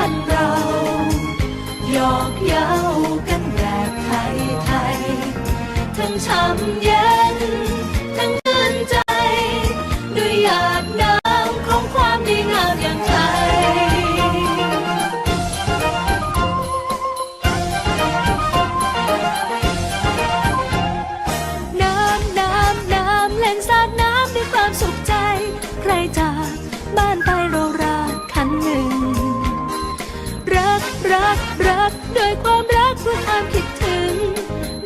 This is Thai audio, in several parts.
านเรา หยอกเย้ากันแบบไทยๆทั้งช้ำเย็น รักรักรักด้วยความรักด้วยความคิดถึง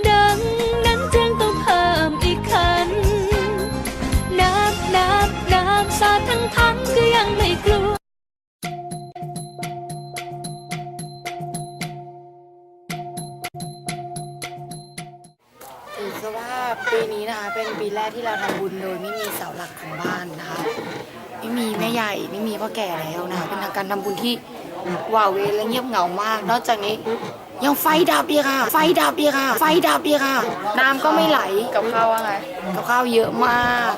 ดังนั้นจึงต้องเพิ่มอีกคัน น้ำน้ำน้ำสาดทั้งทันก็ยังไม่กลัวถือซะว่าปีนี้นะคะเป็นปีแรกที่เราทำบุญโดยไม่มีเสาหลักของบ้านนะคะ ไม่มีแม่ใหญ่ไม่มีพ่อแก่แล้วนะคะเป็นการทำบุญที่ ว้าเหวและเงียบเหงามาก นอกจากนี้ยังไฟดับอีกค่ะ ไฟดับอีกค่ะ ไฟดับอีกค่ะ น้ำก็ไม่ไหล กับข้าวว่าไง กับข้าวเยอะมาก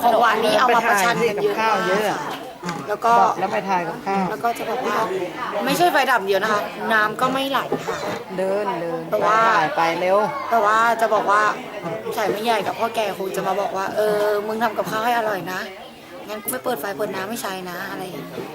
ของหวานนี้เอามาประชันกันเยอะข้าวเยอะมากค่ะแล้วก็แล้วไปถ่ายกับข้าวแล้วก็จะบอกว่าไม่ใช่ไฟดับเดียวนะคะ น้ำก็ไม่ไหลค่ะเดินเดินแต่ว่าถ่ายไปเร็วแต่ว่าจะบอกว่าใส่ไม่ใหญ่กับพ่อแก่คงจะมาบอกว่าเออมึงทำกับข้าวให้อร่อยนะงั้นกูไม่เปิดไฟเปิดน้ำไม่ใช้นะอะไรอย่างเงี้ย